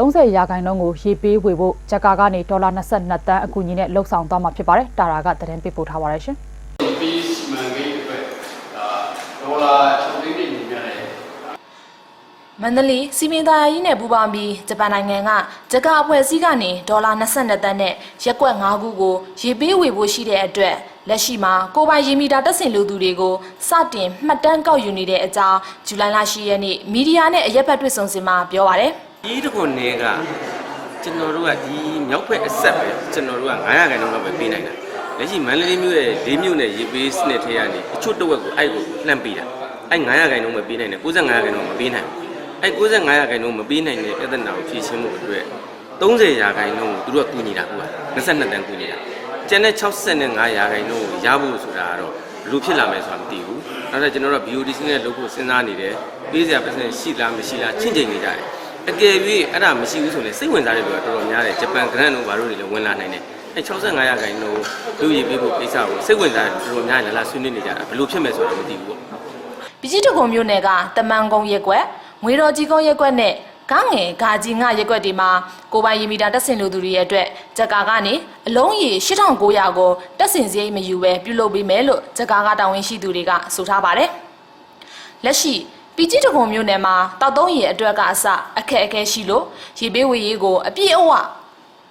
30ရာခိုင်နှုန်းကိုရေပေးဝေဖို့ဂျက်ကာကနေဒေါ်လာ22တန်းအကူအညီနဲ့လှုပ်ဆောင်သွားမှာဖြစ်ပါတယ်တာရာကသတင်းပေးပို့ထားပါတယ်ရှင်ပြီးစီမံကိန်းအတွက်ဒါဒေါ်လာ6သိန်းပြည့်မြတ်တယ်မန္တလေးစီမင်းသားရီနဲ့ပူးပေါင်းပြီးဂျပန်နိုင်ငံကဂျကာအဖွဲ့အစည်းကနေဒေါ်လာ22တန်းနဲ့ရက်ကွက်5ခုကိုရေပေးဝေဖို့ရှိတဲ့အတွက်လက်ရှိမှာကိုပိုင်ရေမီတာတက်ဆင်လူသူတွေကိုစတင်မှတ်တမ်းကောက်ယူနေတဲ့အကြောင်းဇူလိုင်လ10ရက်နေ့မီဒီယာနဲ့အရက်ဖက်တွေ့ဆုံစင်မှာပြောပါရယ် ဒီတကွန်နေကကျွန်တော်တို့ကဒီမြောက်ဘက်အဆက်ပဲကျွန်တော်တို့က900ခန်းလောက်ပဲပေးနိုင်တာလက်ရှိမန္တလေးမြို့ရဲ့၄မြို့နဲ့ရေပေးစနစ်ထဲကနေအချို့တစ်ဝက်ကိုအဲ့ကိုလှမ်းပေးတာအဲ့900ခန်းလုံးပဲပေးနိုင်တယ်95ခန်းလုံးမပေးနိုင်ဘူးအဲ့95ခန်းလုံးမပေးနိုင်တဲ့ပြဿနာကိုဖြေရှင်းဖို့အတွက်30ရာခိုင်နှုန်းကိုသူတို့ကကူညီတာဟုတ်လား22တန်းကူညီတာကျန်တဲ့65ရာခိုင်နှုန်းကိုရဖို့ဆိုတာကတော့ဘယ်လိုဖြစ်လာမယ်ဆိုတာမသိဘူးနောက်တော့ကျွန်တော်တို့ BOD စနစ်လုပ်ဖို့စဉ်းစားနေတယ်ပေးစရာပတ်စံရှိလားမရှိလားချင့်ချိန်နေကြတယ် အကယ်၍အဲ့ဒါမရှိဘူးဆိုရင်စိတ်ဝင်စားတဲ့လူကတော်တော်များတယ်ဂျပန်ဂရန်တို့ဘာလို့တွေလည်းဝင်လာနိုင်တယ်အဲ65ရာခိုင်နှုန်းလူရည်ပေးဖို့ကိစ္စကိုစိတ်ဝင်စားတဲ့လူတော်များတယ်လာဆွေးနွေးနေကြတာဘယ်လိုဖြစ်မယ်ဆိုတာမသိဘူးပေါ့ပကြီးတကုံမြို့နယ်ကတမန်ကုန်းရက်ကွက်ငွေတော်ကြီးကုန်းရက်ကွက်နဲ့ကားငယ်ဂါကြီးငရက်ကွက်ဒီမှာကိုပိုင်ရီမီတာတက်ဆင်လူသူတွေရဲ့အတွက်ဂျက်ကာကနေအလုံးရေ8900ကိုတက်ဆင်စရိတ်မယူဘဲပြုလုပ်ပေးမယ်လို့ဂျက်ကာကတာဝန်ရှိသူတွေကဆိုထားပါတယ်။လက်ရှိ ပီကြီးတကုံမြို့နယ်မှာတောက်သုံးရေအတွက်ကအစအခက်အခဲရှိလို့ရေပေးဝေရေးကိုအပြည့်အဝ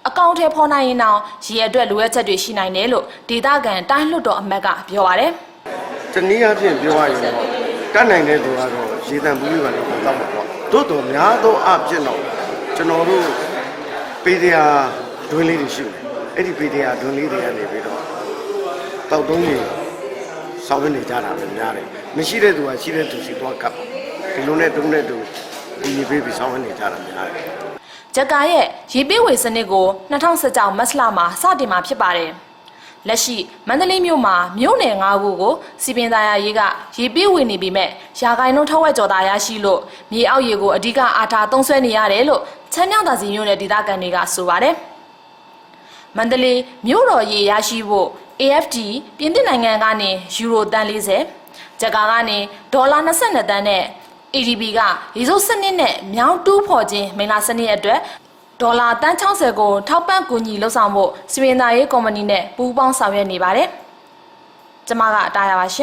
အကောင့်ထဲဖော်နိုင်ရင်တော့ရေအတွက်လိုအပ်ချက်တွေရှိနိုင်တယ်လို့ဒေသခံတိုင်းလွှတ်တော်အမတ်ကပြောပါတယ်။တနည်းအားဖြင့်ပြောရရင်တော့တတ်နိုင်တဲ့သူကတော့ရေတံပူးလေးပါလို့တောက်မှာပေါ့တို့တော့များသောအဖြစ်တော့ကျွန်တော်တို့ပေတရားဒွင်းလေးတွေရှိတယ်အဲ့ဒီပေတရားဒွင်းလေးတွေကနေပြီးတော့တောက်သုံးရေ စောင်းနေကြတာပဲများတယ်မရှိတဲ့သူကရှိတဲ့သူစီတော့ကပ်ပေါ့ဒီလိုနဲ့တုံးတဲ့သူဒီရေပေးပြီးစောင်းနေကြတာများတယ်ဂျက်ကာရဲ့ရေပေးဝေစနစ်ကို2016မတ်လမှာစတင်မှာဖြစ်ပါတယ်။လက်ရှိမန္တလေးမြို့မှာမြို့နယ်၅ခုကိုစီပင်သားရရေးကရေပေးဝေနေပြီမဲ့ရာဂိုင်နှုန်းထက်ဝက်ကျော်သားရရှိလို့မြေအောက်ရေကိုအဓိကအားထားသုံးစွဲနေရတယ်လို့ချမ်းမြောက်သာစီမြို့နယ်ဒေသခံတွေကဆိုပါတယ်။မန္တလေးမြို့တော်ရေရရှိဖို့ AFD ပြင်သစ်နိုင်ငံကနေယူရိုတန်40ဂျက်ကာကနေဒေါ်လာ22တန်းနဲ့ ADB ကရေစိုးစနစ်နဲ့မြောင်းတူးဖော်ခြင်းမိလာစနစ်အတွက်ဒေါ်လာတန်း60ကိုထောက်ပံ့ကူညီလှုပ်ဆောင်ဖို့စီမံသားရေးကော်မတီနဲ့ပူးပေါင်းဆောင်ရွက်နေပါတယ်။ကျွန်မကတားရပါရှင်